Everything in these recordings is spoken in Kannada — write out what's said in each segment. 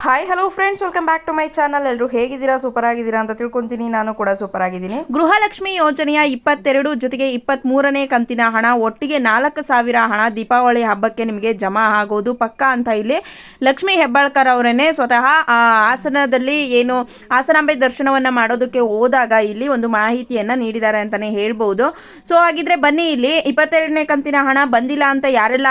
Hi hello friends welcome back to my channel ಎಲ್ಲರೂ ಹೇಗಿದ್ದೀರಾ? ಸೂಪರ್ ಆಗಿದ್ದೀರಾ ಅಂತ ತಿಳ್ಕೊಂತೀನಿ. ನಾನು ಕೂಡ ಸೂಪರ್ ಆಗಿದ್ದೀನಿ. ಗೃಹಲಕ್ಷ್ಮಿ ಯೋಜನೆಯ ಇಪ್ಪತ್ತೆರಡು ಜೊತೆಗೆ ಇಪ್ಪತ್ತ್ ಮೂರನೇ ಕಂತಿನ ಹಣ ಒಟ್ಟಿಗೆ ನಾಲ್ಕು ಸಾವಿರ ಹಣ ದೀಪಾವಳಿ ಹಬ್ಬಕ್ಕೆ ನಿಮಗೆ ಜಮಾ ಆಗೋದು ಪಕ್ಕ ಅಂತ ಇಲ್ಲಿ ಲಕ್ಷ್ಮಿ ಹೆಬ್ಬಾಳ್ಕರ್ ಅವರನ್ನೇ ಸ್ವತಃ ಆ, ಹಾಸನದಲ್ಲಿ ಏನು ಹಾಸನಾಂಬೆ ದರ್ಶನವನ್ನು ಮಾಡೋದಕ್ಕೆ ಹೋದಾಗ ಇಲ್ಲಿ ಒಂದು ಮಾಹಿತಿಯನ್ನು ನೀಡಿದ್ದಾರೆ ಅಂತಾನೆ ಹೇಳ್ಬೋದು. ಸೊ ಹಾಗಿದ್ರೆ ಬನ್ನಿ ಇಲ್ಲಿ. ಇಪ್ಪತ್ತೆರಡನೇ ಕಂತಿನ ಹಣ ಬಂದಿಲ್ಲ ಅಂತ ಯಾರೆಲ್ಲ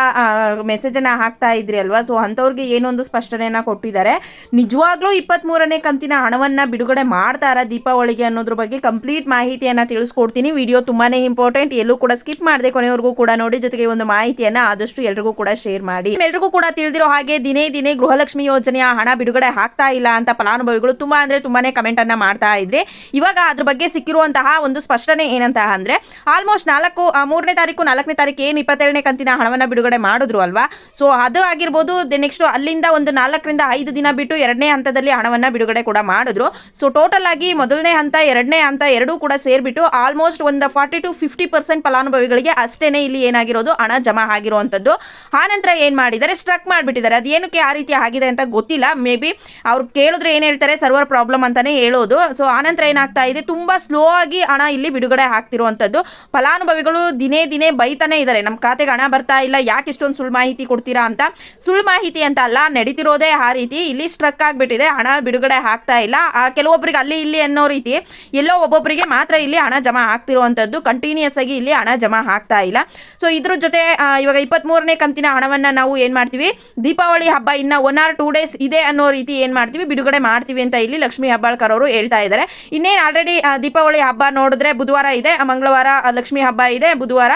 ಮೆಸೇಜನ್ನು ಹಾಕ್ತಾ ಇದ್ರಿ ಅಲ್ವಾ? ಸೊ ಅಂಥವ್ರಿಗೆ ಏನೊಂದು ಸ್ಪಷ್ಟನೆಯನ್ನು ಕೊಟ್ಟಿದ್ದಾರೆ. ನಿಜವಾಗ್ಲೂ ಇಪ್ಪತ್ತ್ಮೂರನೇ ಕಂತಿನ ಹಣವನ್ನು ಬಿಡುಗಡೆ ಮಾಡ್ತಾರಾ ದೀಪಾವಳಿಗೆ ಅನ್ನೋದ್ರ ಬಗ್ಗೆ ಕಂಪ್ಲೀಟ್ ಮಾಹಿತಿಯನ್ನು ತಿಳಿಸ್ಕೊಡ್ತೀನಿ. ವಿಡಿಯೋ ತುಂಬಾ ಇಂಪಾರ್ಟೆಂಟ್ ಎಲ್ಲೂ ಕೂಡ ಸ್ಕಿಪ್ ಮಾಡದೆ ಕೊನೆವರೆಗೂ ಕೂಡ ನೋಡಿ. ಜೊತೆಗೆ ಒಂದು ಮಾಹಿತಿಯನ್ನು ಆದಷ್ಟು ಎಲ್ರಿಗೂ ಕೂಡ ಶೇರ್ ಮಾಡಿ. ಎಲ್ರಿಗೂ ಕೂಡ ತಿಳಿದಿರೋ ಹಾಗೆ ದಿನೇ ದಿನೇ ಗೃಹಲಕ್ಷ್ಮಿ ಯೋಜನೆಯ ಹಣ ಬಿಡುಗಡೆ ಆಗ್ತಾ ಇಲ್ಲ ಅಂತ ಫಲಾನುಭವಿಗಳು ತುಂಬಾ ಅಂದ್ರೆ ತುಂಬಾನೇ ಕಮೆಂಟ್ ಅನ್ನ ಮಾಡ್ತಾ ಇದ್ರೆ. ಇವಾಗ ಅದ್ರ ಬಗ್ಗೆ ಸಿಕ್ಕಿರುವಂತಹ ಒಂದು ಸ್ಪಷ್ಟನೆ ಏನಂತ ಅಂದ್ರೆ ಆಲ್ಮೋಸ್ಟ್ ನಾಲ್ಕು ಮೂರನೇ ತಾರೀಕು, ನಾಲ್ಕನೇ ತಾರೀಕು ಏನು ಇಪ್ಪತ್ತೆರಡನೇ ಕಂತಿನ ಹಣವನ್ನ ಬಿಡುಗಡೆ ಮಾಡಿದ್ರು ಅಲ್ವಾ? ಸೊ ಅದು ಆಗಿರ್ಬೋದು ನೆಕ್ಸ್ಟ್ ಅಲ್ಲಿಂದ ಒಂದು ನಾಲ್ಕರಿಂದ ಐದು ದಿನ ಬಿಟ್ಟು ಎರಡನೇ ಹಂತದಲ್ಲಿ ಹಣವನ್ನು ಬಿಡುಗಡೆ ಕೂಡ ಮಾಡಿದ್ರು. ಸೊ ಟೋಟಲ್ ಆಗಿ ಮೊದಲನೇ ಹಂತ, ಎರಡನೇ ಹಂತ ಎರಡೂ ಕೂಡ ಸೇರಿಬಿಟ್ಟು ಆಲ್ಮೋಸ್ಟ್ ಒಂದು ಫಾರ್ಟಿ ಟು ಫಿಫ್ಟಿ ಪರ್ಸೆಂಟ್ ಫಲಾನುಭವಿಗಳಿಗೆ ಅಷ್ಟೇನೆ ಇಲ್ಲಿ ಏನಾಗಿರೋದು ಹಣ ಜಮಾ ಆಗಿರುವಂಥದ್ದು. ಆ ನಂತರ ಏನು ಮಾಡಿದ್ದಾರೆ? ಸ್ಟ್ರಕ್ ಮಾಡಿಬಿಟ್ಟಿದ್ದಾರೆ. ಅದು ಏನಕ್ಕೆ ಆ ರೀತಿ ಆಗಿದೆ ಅಂತ ಗೊತ್ತಿಲ್ಲ. ಮೇ ಬಿ ಅವ್ರು ಕೇಳಿದ್ರೆ ಏನು ಹೇಳ್ತಾರೆ? ಸರ್ವರ್ ಪ್ರಾಬ್ಲಮ್ ಅಂತಲೇ ಹೇಳೋದು. ಸೊ ಆನಂತರ ಏನಾಗ್ತಾ ಇದೆ? ತುಂಬ ಸ್ಲೋ ಆಗಿ ಹಣ ಇಲ್ಲಿ ಬಿಡುಗಡೆ ಆಗ್ತಿರುವಂಥದ್ದು. ಫಲಾನುಭವಿಗಳು ದಿನೇ ದಿನೇ ಬೈತಾನೆ ಇದ್ದಾರೆ. ನಮ್ಮ ಖಾತೆಗೆ ಹಣ ಬರ್ತಾ ಇಲ್ಲ. ಯಾಕೆ ಇಷ್ಟೊಂದು ಸುಳ್ಳು ಮಾಹಿತಿ ಕೊಡ್ತೀರಾ ಅಂತ? ಸುಳ್ಳು ಮಾಹಿತಿ ಅಂತ ಅಲ್ಲ, ನಡೀತಿರೋದೇ ಆ ರೀತಿ. ಸ್ಟ್ರಕ್ ಆಗಿಬಿಟ್ಟಿದೆ. ಹಣ ಬಿಡುಗಡೆ ಆಗ್ತಾ ಇಲ್ಲ. ಕೆಲವೊಬ್ಬರಿಗೆ ಅಲ್ಲಿ ಇಲ್ಲಿ ಅನ್ನೋ ರೀತಿ ಎಲ್ಲೋ ಒಬ್ಬೊಬ್ಬರಿಗೆ ಮಾತ್ರ ಇಲ್ಲಿ ಹಣ ಜಮಾ ಆಗ್ತಿರುವಂಥದ್ದು. ಕಂಟಿನ್ಯೂಸ್ ಆಗಿ ಇಲ್ಲಿ ಹಣ ಜಮಾ ಆಗ್ತಾ ಇಲ್ಲ. ಸೊ ಇದ್ರ ಜೊತೆ ಇವಾಗ ಇಪ್ಪತ್ತ್ಮೂರನೇ ಕಂತಿನ ಹಣವನ್ನು ನಾವು ಏನು ಮಾಡ್ತೀವಿ? ದೀಪಾವಳಿ ಹಬ್ಬ ಇನ್ನು ಒನ್ ಆರ್ ಟೂ ಡೇಸ್ ಇದೆ ಅನ್ನೋ ರೀತಿ ಏನು ಮಾಡ್ತೀವಿ? ಬಿಡುಗಡೆ ಮಾಡ್ತೀವಿ ಅಂತ ಇಲ್ಲಿ ಲಕ್ಷ್ಮಿ ಹಬ್ಬಾಳ್ಕರ್ ಅವರು ಹೇಳ್ತಾ ಇದ್ದಾರೆ. ಇನ್ನೇನು ಆಲ್ರೆಡಿ ದೀಪಾವಳಿ ಹಬ್ಬ ನೋಡಿದ್ರೆ ಬುಧವಾರ ಇದೆ ಮಂಗಳವಾರ ಲಕ್ಷ್ಮಿ ಲಕ್ಷ್ಮೀ ಹಬ್ಬ ಇದೆ, ಬುಧವಾರ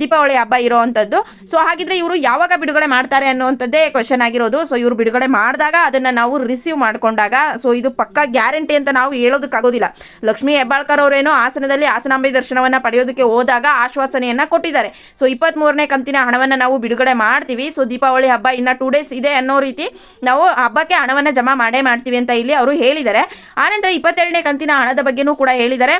ದೀಪಾವಳಿ ಹಬ್ಬ ಇರೋವಂಥದ್ದು. ಸೊ ಹಾಗಿದ್ರೆ ಇವರು ಯಾವಾಗ ಬಿಡುಗಡೆ ಮಾಡ್ತಾರೆ ಅನ್ನುವಂಥದ್ದೇ ಕ್ವಶನ್ ಆಗಿರೋದು. ಸೊ ಇವರು ಬಿಡುಗಡೆ ಮಾಡಿದಾಗ ಅದನ್ನು ನಾವು ರಿಸೀವ್ ಮಾಡಿಕೊಂಡಾಗ ಸೊ ಇದು ಪಕ್ಕಾ ಗ್ಯಾರಂಟಿ ಅಂತ ನಾವು ಹೇಳೋದಕ್ಕಾಗೋದಿಲ್ಲ. ಲಕ್ಷ್ಮೀ ಹೆಬ್ಬಾಳ್ಕರ್ ಅವರೇನೋ ಆಸನದಲ್ಲಿ ಹಾಸನಾಂಬೆ ದರ್ಶನವನ್ನ ಪಡೆಯೋದಕ್ಕೆ ಹೋದಾಗ ಆಶ್ವಾಸನೆಯನ್ನ ಕೊಟ್ಟಿದ್ದಾರೆ. ಸೊ ಇಪ್ಪತ್ತ್ ಮೂರನೇ ಕಂತಿನ ಹಣವನ್ನು ನಾವು ಬಿಡುಗಡೆ ಮಾಡ್ತೀವಿ. ಸೊ ದೀಪಾವಳಿ ಹಬ್ಬ ಇನ್ನು ಟೂ ಡೇಸ್ ಇದೆ ಅನ್ನೋ ರೀತಿ ನಾವು ಹಬ್ಬಕ್ಕೆ ಹಣವನ್ನು ಜಮಾ ಮಾಡೇ ಮಾಡ್ತೀವಿ ಅಂತ ಇಲ್ಲಿ ಅವರು ಹೇಳಿದ್ದಾರೆ. ಆನಂತರ ಇಪ್ಪತ್ತೆರಡನೇ ಕಂತಿನ ಹಣದ ಬಗ್ಗೆನೂ ಕೂಡ ಹೇಳಿದ್ದಾರೆ.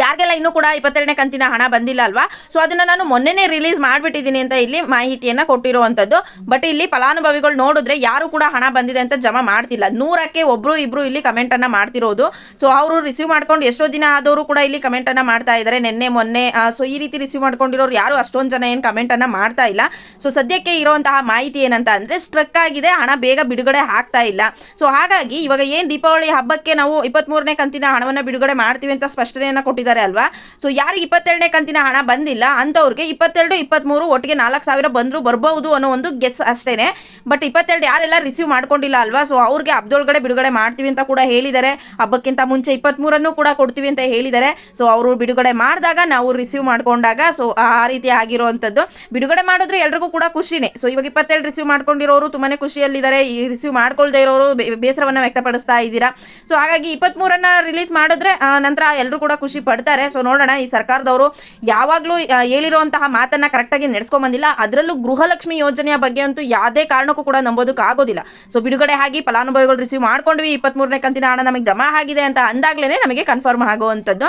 ಯಾರಿಗೆಲ್ಲ ಇನ್ನೂ ಕೂಡ ಇಪ್ಪತ್ತೆರಡನೇ ಕಂತಿನ ಹಣ ಬಂದಿಲ್ಲ ಅಲ್ವಾ? ಸೊ ಅದನ್ನು ನಾನು ಮೊನ್ನೆನೇ ರಿಲೀಸ್ ಮಾಡಿಬಿಟ್ಟಿದ್ದೀನಿ ಅಂತ ಇಲ್ಲಿ ಮಾಹಿತಿಯನ್ನು ಕೊಟ್ಟಿರುವಂಥದ್ದು ಬಟ್ ಇಲ್ಲಿ ಫಲಾನುಭವಿಗಳು ನೋಡಿದ್ರೆ ಯಾರು ಕೂಡ ಹಣ ಬಂದಿದೆ ಅಂತ ಜಮಾ ಮಾಡ್ತಿಲ್ಲ. ನೂರಕ್ಕೆ ಒಬ್ಬರು ಇಬ್ಬರು ಇಲ್ಲಿ ಕಮೆಂಟನ್ನು ಮಾಡ್ತಿರೋದು. ಸೊ ಅವರು ರಿಸೀವ್ ಮಾಡ್ಕೊಂಡು ಎಷ್ಟೋ ದಿನ ಆದವರು ಕೂಡ ಇಲ್ಲಿ ಕಮೆಂಟನ್ನು ಮಾಡ್ತಾ ಇದ್ದಾರೆ ನಿನ್ನೆ, ಮೊನ್ನೆ ಸೊ ಈ ರೀತಿ ರಿಸೀವ್ ಮಾಡ್ಕೊಂಡಿರೋರು ಯಾರು ಅಷ್ಟೊಂದು ಜನ ಏನು ಕಮೆಂಟನ್ನು ಮಾಡ್ತಾ ಇಲ್ಲ. ಸೊ ಸದ್ಯಕ್ಕೆ ಇರುವಂತಹ ಮಾಹಿತಿ ಏನಂತ ಅಂದರೆ ಸ್ಟ್ರಕ್ ಆಗಿದೆ. ಹಣ ಬೇಗ ಬಿಡುಗಡೆ ಆಗ್ತಾ ಇಲ್ಲ. ಸೊ ಹಾಗಾಗಿ ಇವಾಗ ಏನು ದೀಪಾವಳಿ ಹಬ್ಬಕ್ಕೆ ನಾವು ಇಪ್ಪತ್ತ್ಮೂರನೇ ಕಂತಿನ ಹಣವನ್ನು ಬಿಡುಗಡೆ ಮಾಡ್ತೀವಿ ಅಂತ ಸ್ಪಷ್ಟನೆಯನ್ನು ಕೊಟ್ಟಿದ್ದಾರೆ ಅಲ್ವಾ? ಸೊ ಯಾರಿಗೆ ಇಪ್ಪತ್ತೆರಡನೇ ಕಂತಿನ ಹಣ ಬಂದಿಲ್ಲ, ಅಂಥವ್ರಿಗೆ ಇಪ್ಪತ್ತೆರಡು ಇಪ್ಪತ್ತ್ಮೂರು ಒಟ್ಟಿಗೆ ನಾಲ್ಕು ಸಾವಿರ ಬಂದರೂ ಬರ್ಬೋದು ಅನ್ನೋ ಒಂದು ಗೆಸ್ ಅಷ್ಟೇ ಬಟ್ ಇಪ್ಪತ್ತೆರಡು ಯಾರೆಲ್ಲ ರಿಸೀವ್ ಮಾಡ್ಕೊಂಡಿಲ್ಲ ಅಲ್ವಾ? ಸೊ ಅವ್ರಿಗೆ ಅಬ್ದೊಳಗಡೆ ಬಿಡುಗಡೆ ಮಾಡ್ತೀವಿ ಅಂತ ಕೂಡ ಹೇಳಿದ್ದಾರೆ. ಹಬ್ಬಕ್ಕಿಂತ ಮುಂಚೆ ಇಪ್ಪತ್ತ್ಮೂರನ್ನು ಕೂಡ ಕೊಡ್ತೀವಿ ಅಂತ ಹೇಳಿದ್ದಾರೆ. ಸೊ ಅವರು ಬಿಡುಗಡೆ ಮಾಡಿದಾಗ ನಾವು ರಿಸೀವ್ ಮಾಡ್ಕೊಂಡಾಗ ಸೊ ಆ ರೀತಿ ಆಗಿರುವಂಥದ್ದು ಬಿಡುಗಡೆ ಮಾಡಿದ್ರೆ ಎಲ್ರಿಗೂ ಕೂಡ ಖುಷಿನೇ. ಸೊ ಇವಾಗ ಇಪ್ಪತ್ತೆರಡು ರಿಸೀವ್ ಮಾಡ್ಕೊಂಡಿರೋರು ತುಂಬಾ ಖುಷಿಯಲ್ಲಿದ್ದಾರೆ. ಈ ರಿಸೀವ್ ಮಾಡ್ಕೊಳ್ದೇ ಇರೋರು ಬೇಸರವನ್ನು ವ್ಯಕ್ತಪಡಿಸ್ತಾ ಇದ್ದೀರಾ. ಸೊ ಹಾಗಾಗಿ ಇಪ್ಪತ್ತ್ಮೂರನ್ನು ರಿಲೀಸ್ ಮಾಡಿದ್ರೆ ನಂತರ ಎಲ್ಲರೂ ಕೂಡ ಖುಷಿ ಪಡ್ತಾರೆ. ಸೊ ನೋಡೋಣ, ಈ ಸರ್ಕಾರದವರು ಯಾವಾಗಲೂ ಹೇಳಿರುವಂತಹ ಮಾತನ್ನ ಕರೆಕ್ಟಾಗಿ ನಡೆಸ್ಕೊಂಡ್ ಬಂದಿಲ್ಲ ಅದರಲ್ಲೂ ಗೃಹಲಕ್ಷ್ಮಿ ಯೋಜನೆಯ ಬಗ್ಗೆ ಅಂತೂ ಯಾವುದೇ ಕಾರಣಕ್ಕೂ ಕೂಡ ನಂಬೋದಕ್ಕೆ ಆಗೋದಿಲ್ಲ. ಸೊ ಬಿಡುಗಡೆ ಆಗಿ ಫಲಾನುಭವಿಗಳು ರಿಸೀವ್ ಮಾಡ್ಕೊಂಡ್ವಿ. ಇಪ್ಪತ್ತ್ಮೂರನೇ ಕಂತಿನ ಹಣ ನಮಗೆ ಜಮಾ ಆಗಿದೆ ಅಂತ ಅಂದಾಗ್ಲೇ ನಮಗೆ ಕನ್ಫರ್ಮ್ ಆಗುವಂಥದ್ದು.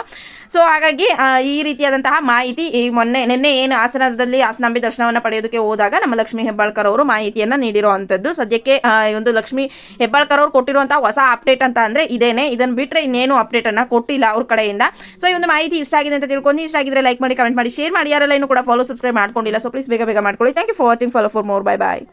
ಸೊ ಹಾಗಾಗಿ ಈ ರೀತಿಯಾದಂತಹ ಮಾಹಿತಿ, ಈ ಮೊನ್ನೆ, ನಿನ್ನೆ ಏನು ಹಾಸನದಲ್ಲಿ ಹಾಸನಾಂಬಿ ದರ್ಶನವನ್ನು ಪಡೆಯೋದಕ್ಕೆ ಹೋದಾಗ ನಮ್ಮ ಲಕ್ಷ್ಮೀ ಹೆಬ್ಬಾಳ್ಕರ್ ಅವರು ಮಾಹಿತಿಯನ್ನು ನೀಡಿರುವಂಥದ್ದು. ಸದ್ಯಕ್ಕೆ ಒಂದು ಲಕ್ಷ್ಮೀ ಹೆಬ್ಬಾಳ್ಕರ್ ಅವರು ಕೊಟ್ಟಿರುವಂತಹ ಹೊಸ ಅಪ್ಡೇಟ್ ಅಂತ ಅಂದ್ರೆ ಇದೇನೆ. ಇದನ್ನು ಬಿಟ್ಟರೆ ಇನ್ನೇನು ಅಪ್ಡೇಟನ್ನು ಕೊಟ್ಟಿಲ್ಲ ಅವ್ರ ಕಡೆಯಿಂದ. ಸೊ ಈ ಒಂದು ಮಾಹಿತಿ ಇಷ್ಟ ಆಗಿದೆ ಅಂತ ತಿಳ್ಕೊಂಡು ಇಷ್ಟ ಆಗಿದ್ರೆ ಲೈಕ್ ಮಾಡಿ ಕಮೆಂಟ್ ಮಾಡಿ ಶೇರ್ ಮಾಡಿ, ಯಾರೆಲ್ಲ ಇನ್ನೂ ಕೂಡ ಫಾಲೋ ಸಬ್ಸ್ಕ್ರೈಬ್ ಮಾಡ್ಕೊಂಡಿಲ್ಲ ಸೊ ಪ್ಲೀಸ್ ಬೇಗ ಬೇಗ ಮಾಡ್ಕೊಳ್ಳಿ. Thank you for watching follow for more bye bye